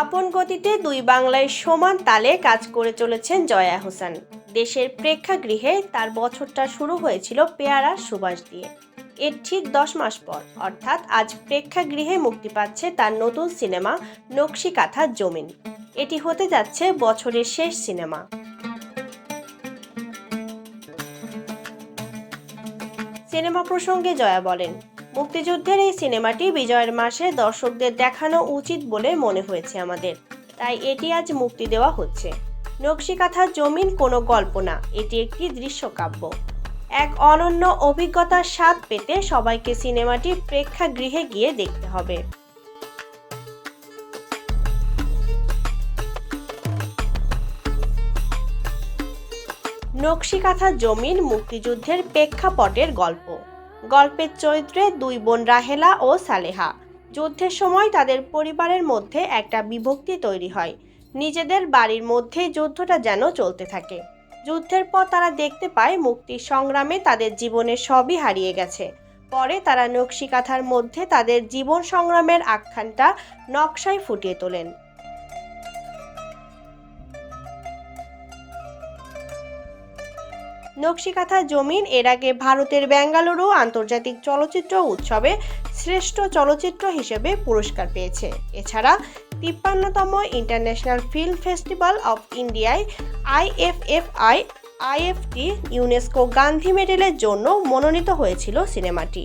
আপন গতিতে দুই বাংলায় সমান তালে কাজ করে চলেছেন জয়া হোসেন। দেশের প্রেক্ষাগৃহে তার বছরটা শুরু হয়েছিল পেয়ারা সুবাস দিয়ে। এর ঠিক দশ মাস পর। অর্থাৎ আজ প্রেক্ষাগৃহে মুক্তি পাচ্ছে তার নতুন সিনেমা নকশি কাঁথা জমিন। এটি হতে যাচ্ছে বছরের শেষ সিনেমা। সিনেমা প্রসঙ্গে জয়া বলেন, মুক্তিযুদ্ধের এই সিনেমাটি বিজয়ের মাসে দর্শকদের দেখানো উচিত বলে মনে হয়েছে আমাদের। তাই এটি আজ মুক্তি দেওয়া হচ্ছে। নকশিকাথার জমিন কোনো গল্প না, এটি একটি দৃশ্যকাব্য। এক অনন্য অভিজ্ঞতার স্বাদ পেতে সবাইকে সিনেমাটি প্রেক্ষাগৃহে গিয়ে দেখতে হবে। নকশিকাথা জমিন মুক্তিযুদ্ধের প্রেক্ষাপটের গল্প। গল্পের চরিত্রে দুই বোন রাহেলা ও সালেহা। যুদ্ধের সময় তাদের পরিবারের মধ্যে একটা বিভক্তি তৈরি হয়। নিজেদের বাড়ির মধ্যে যুদ্ধটা যেন চলতে থাকে। যুদ্ধের পর তারা দেখতে পায় মুক্তির সংগ্রামে তাদের জীবনের সবই হারিয়ে গেছে। পরে তারা নকশিকাথার মধ্যে তাদের জীবন সংগ্রামের আখ্যানটা নকশায় ফুটিয়ে তোলেন। নকশিকাথা জমিন এর আগে ভারতের বেঙ্গালুরু আন্তর্জাতিক চলচ্চিত্র উৎসবে শ্রেষ্ঠ চলচ্চিত্র হিসেবে পুরস্কার পেয়েছে। এছাড়া তিপ্পান্নতম ইন্টারন্যাশনাল ফিল্ম ফেস্টিভ্যাল অফ ইন্ডিয়ায় আইএফএফআই আইএফটি ইউনেস্কো গান্ধী মেডেলের জন্য মনোনীত হয়েছিল সিনেমাটি।